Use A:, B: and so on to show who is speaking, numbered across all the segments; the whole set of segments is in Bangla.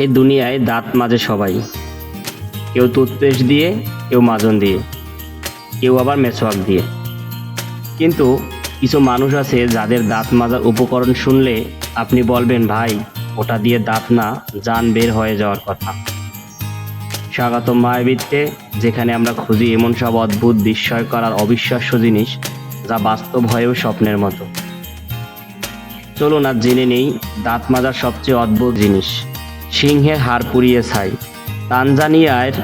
A: এই দুনিয়ায় দাঁত মাজে সবাই। কেউ টুথপেস্ট দিয়ে, কেউ মাজন দিয়ে। কেউ আবার মেসওয়াক দিয়ে। কিন্তু কিছু মানুষ আছে যাদের দাঁত মাজার উপকরণ শুনলে আপনি বলবেন, ভাই, ওটা দিয়ে দাঁত না যান বের হয়ে যাওয়ার কথা। স্বাগত মায়াবৃত্তে যেখানে আমরা খুঁজি এমন সব অদ্ভুত বিস্ময় করার অবিশ্বাস্য জিনিস যা বাস্তব হয়েও স্বপ্নের মতো। চলুন আর জেনে নেই, দাঁত মাজার সবচেয়ে অদ্ভুত জিনিস। সিংহের হাড় পুড়িয়ে ছাই। তানজানিয়ার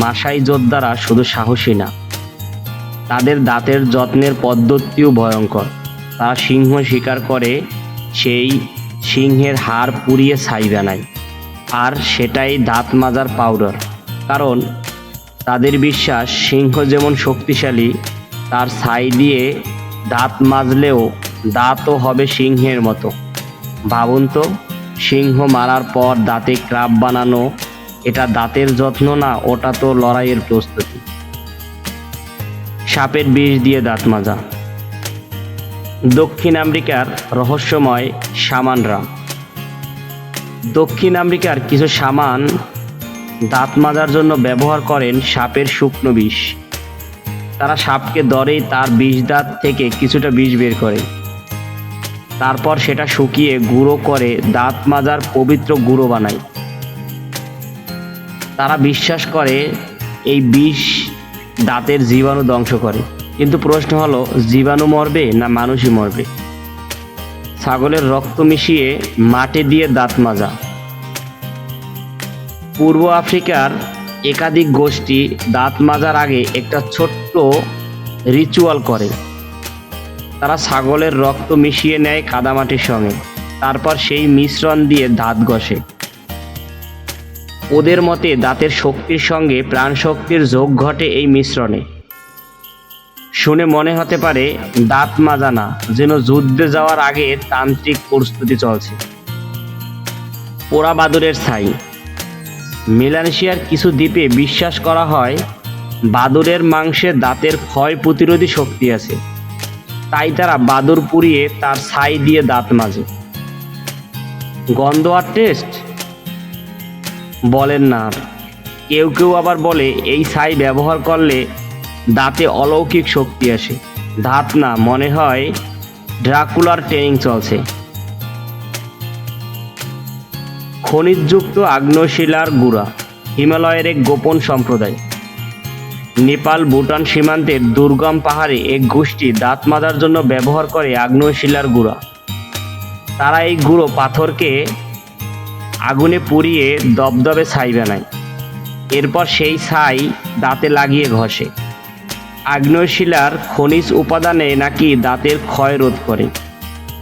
A: মাসাই যোদ্ধারা শুধু সাহসী না, তাদের দাঁতের যত্নের পদ্ধতিও ভয়ঙ্কর। তারা সিংহ শিকার করে সেই সিংহের হাড় পুড়িয়ে ছাই বানায়। আর সেটাই দাঁত মাজার পাউডার কারণ তাদের বিশ্বাস, সিংহ যেমন শক্তিশালী, তার ছাই দিয়ে দাঁত মাজলেও দাঁতও হবে সিংহের মতো। ভাবুন তো সিংহ মারার পর দাঁতে ক্রাব বানানো, এটা দাঁতের যত্ন না, ওটা তো লড়াইয়ের প্রস্তুতি। সাপের বিষ দিয়ে দাঁত মাজা। দক্ষিণ আমেরিকার রহস্যময় সামানরা দক্ষিণ আমেরিকার কিছু সামান দাঁত মাজার জন্য ব্যবহার করেন সাপের শুকনো বিষ। তারা সাপকে দরেই তার বিষ দাঁত থেকে কিছুটা বিষ বের করে। তারপর সেটা শুকিয়ে গুঁড়ো করে দাঁত মাজার পবিত্র গুঁড়ো বানায়। তারা বিশ্বাস করে এই বিষ দাঁতের জীবাণু ধ্বংস করে। কিন্তু প্রশ্ন হলো, জীবাণু মরবে না মানুষই মরবে? ছাগলের রক্ত মিশিয়ে মাটি দিয়ে দাঁত মাজা। পূর্ব আফ্রিকার একাধিক গোষ্ঠী দাঁত মাজার আগে একটা ছোট্ট রিচুয়াল করে। তারা ছাগলের রক্ত মিশিয়ে নেয় কাদামাটির সঙ্গে। তারপর সেই মিশ্রণ দিয়ে দাঁত ঘষে। ওদের মতে দাঁতের শক্তির সঙ্গে প্রাণশক্তির যোগ ঘটে এই মিশ্রণে। শুনে মনে হতে পারে দাঁত মাজা না যেন যুদ্ধে যাওয়ার আগে তান্ত্রিক প্রস্তুতি চলছে। পোড়া বাদুরের ছাই। মেলানেশিয়ার কিছু দ্বীপে বিশ্বাস করা হয়, বাদুরের মাংসে দাঁতের ক্ষয় প্রতিরোধী শক্তি আছে। তাই তারা বাদুর পুড়িয়ে তার ছাই দিয়ে দাঁত মাজে। গন্ধ আর টেস্ট বলেন না। কেউ কেউ আবার বলে, এই ছাই ব্যবহার করলে দাঁতে অলৌকিক শক্তি আসে। দাঁত না, মনে হয় ড্রাকুলার ট্রেনিং চলছে। খনিজযুক্ত আগ্নেয়শিলার গুড়া, হিমালয়ের এক গোপন সম্প্রদায়। নেপাল ভুটান সীমান্তের দুর্গম পাহাড়ে এক গোষ্ঠী দাঁত মাজার জন্য ব্যবহার করে আগ্নেয়শিলার গুঁড়া। তারা এই গুঁড়ো পাথরকে আগুনে পুড়িয়ে দবদবে ছাই বানায়। এরপর সেই ছাই দাঁতে লাগিয়ে ঘষে। আগ্নেয়শিলার খনিজ উপাদানে নাকি দাঁতের ক্ষয় রোধ করে।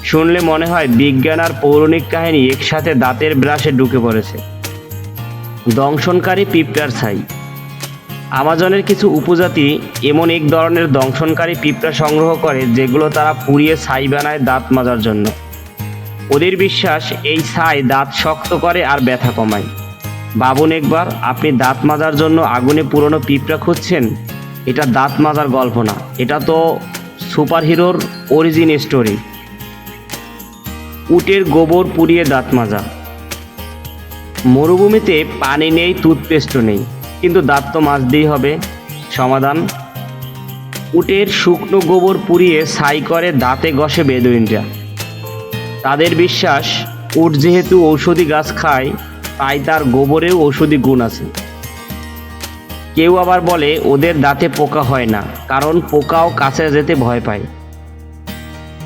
A: শুনলে মনে হয় বিজ্ঞান আর পৌরাণিক কাহিনী একসাথে দাঁতের ব্রাশে ঢুকে পড়েছে। দংশনকারী পিঁপড়ার ছাই। আমাজনের কিছু উপজাতি এমন এক ধরনের দংশনকারী পিঁপড়া সংগ্রহ করে যেগুলো তারা পুড়িয়ে ছাই বানায় দাঁত মাজার জন্য। ওদের বিশ্বাস, এই ছাই দাঁত শক্ত করে আর ব্যথা কমায়। ভাবুন একবার, আপনি দাঁত মাজার জন্য আগুনে পুরনো পিঁপড়া খুঁজছেন? এটা দাঁত মাজার গল্প না। এটা তো সুপার হিরোর অরিজিন স্টোরি। উটের গোবর পুড়িয়ে দাঁত মাজা। মরুভূমিতে পানি নেই, টুথপেস্টও নেই। কিন্তু দাঁত তো মাজতেই হবে। সমাধান। উটের শুকনো গোবর পুড়িয়ে ছাই করে দাঁতে ঘষে বেদুইনরা। তাদের বিশ্বাস, উট যেহেতু ঔষধি গাছ খায়, তাই তার গোবরেও ঔষধি গুণ আছে। কেউ আবার বলে, ওদের দাঁতে পোকা হয় না, কারণ পোকাও কাছে যেতে ভয় পায়।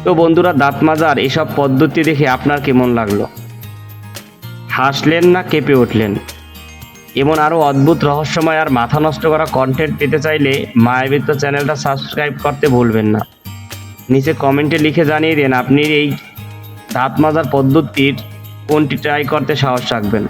A: তো বন্ধুরা, দাঁত মাজার এসব পদ্ধতি দেখে আপনার কেমন লাগল? হাসলেন না, কেঁপে উঠলেন? এমন আরও অদ্ভুত রহস্যময় আর মাথা নষ্ট করা কন্টেন্ট পেতে চাইলে মায়াবৃত্ত চ্যানেলটা সাবস্ক্রাইব করতে ভুলবেন না। নিচে কমেন্টে লিখে জানিয়ে দেন, আপনি এই দাঁত মাজার পদ্ধতির কোনটি ট্রাই করতে সাহস রাখবেন।